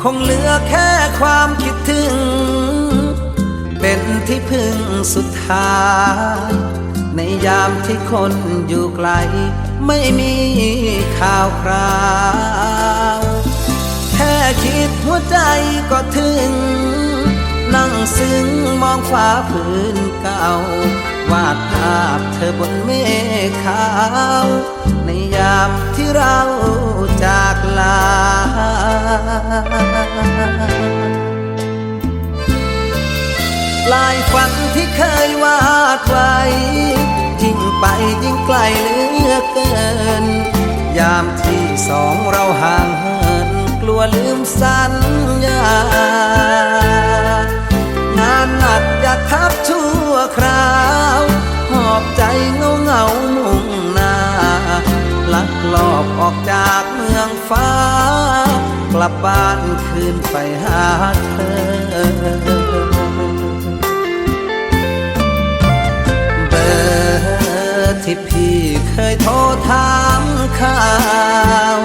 คงเหลือแค่ความคิดถึง เป็นที่พึ่งสุดท้าย ในยามที่คนอยู่ไกล ไม่มีข่าวคราว แค่คิดหัวใจก็ถึง นั่งซึ้งมองฟ้าพื้นเก่า วาดภาพเธอบนเมฆขาว ในยามที่เราจากลา ลายฝันที่เคยวาดไว้ยิ่งไปยิ่งไกลเหลือเกิน ยามที่สองเราห่างเหิน กลัวลืมสัญญา ลับบ้านคืนไปหาเธอ เบอร์ที่พี่เคยโทรถามข่าว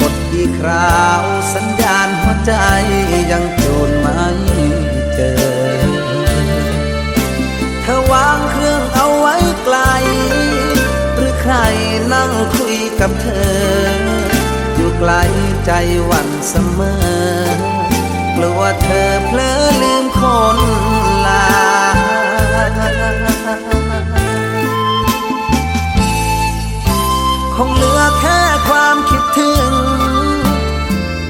กดอีกคราวสัญญาณหัวใจยังจูนไม่เจอ เธอวางเครื่องเอาไว้ไกล หรือใครนั่งคุยกับเธอ ใจหวั่นเสมอ กลัวเธอเพลอลืมคนลา คงเหลือแค่ความคิดถึง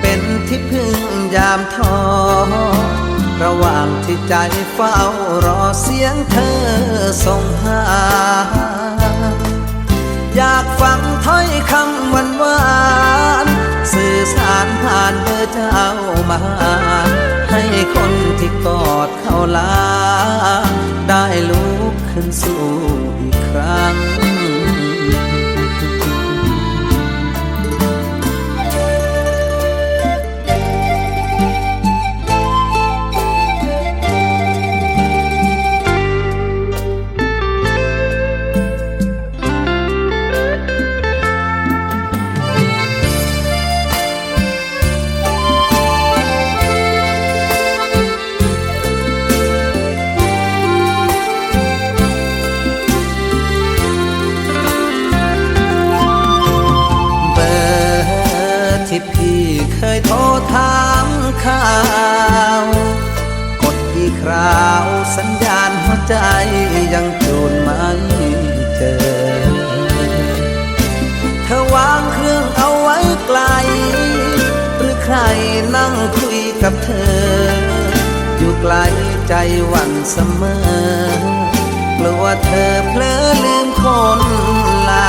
เป็นที่พึ่งยามท้อระหว่างที่ใจเฝ้ารอเสียงเธอส่งหา อยากฟังถ้อยคำวานหวานๆสื่อสา ผ่านเบอร์เจ้ามา ให้คนที่กอดเขาลา พี่เคยโทรถามข่าว กดอีกคราวสัญญาณหัวใจยังจูนไม่เจอ เธอวางเครื่องเอาไว้ไกล หรือใครนั่งคุยกับเธอ อยู่ไกลใจหวั่นเสมอกลัวเธอเพลอลืมคนลา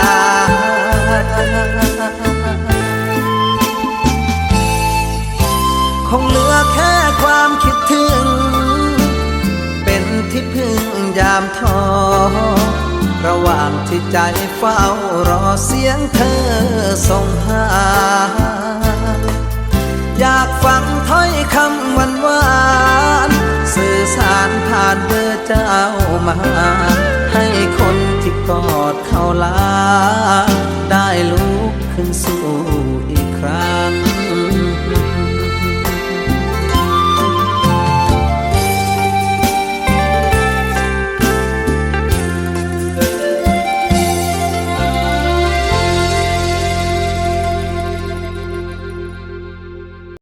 ยามท้อระหว่างที่ใจเฝ้ารอเสียงเธอส่งหา อยากฟังถ้อยคำหวานหวานๆสื่อสารผ่านเบอร์เจ้ามา ให้คนที่กอดเขาลา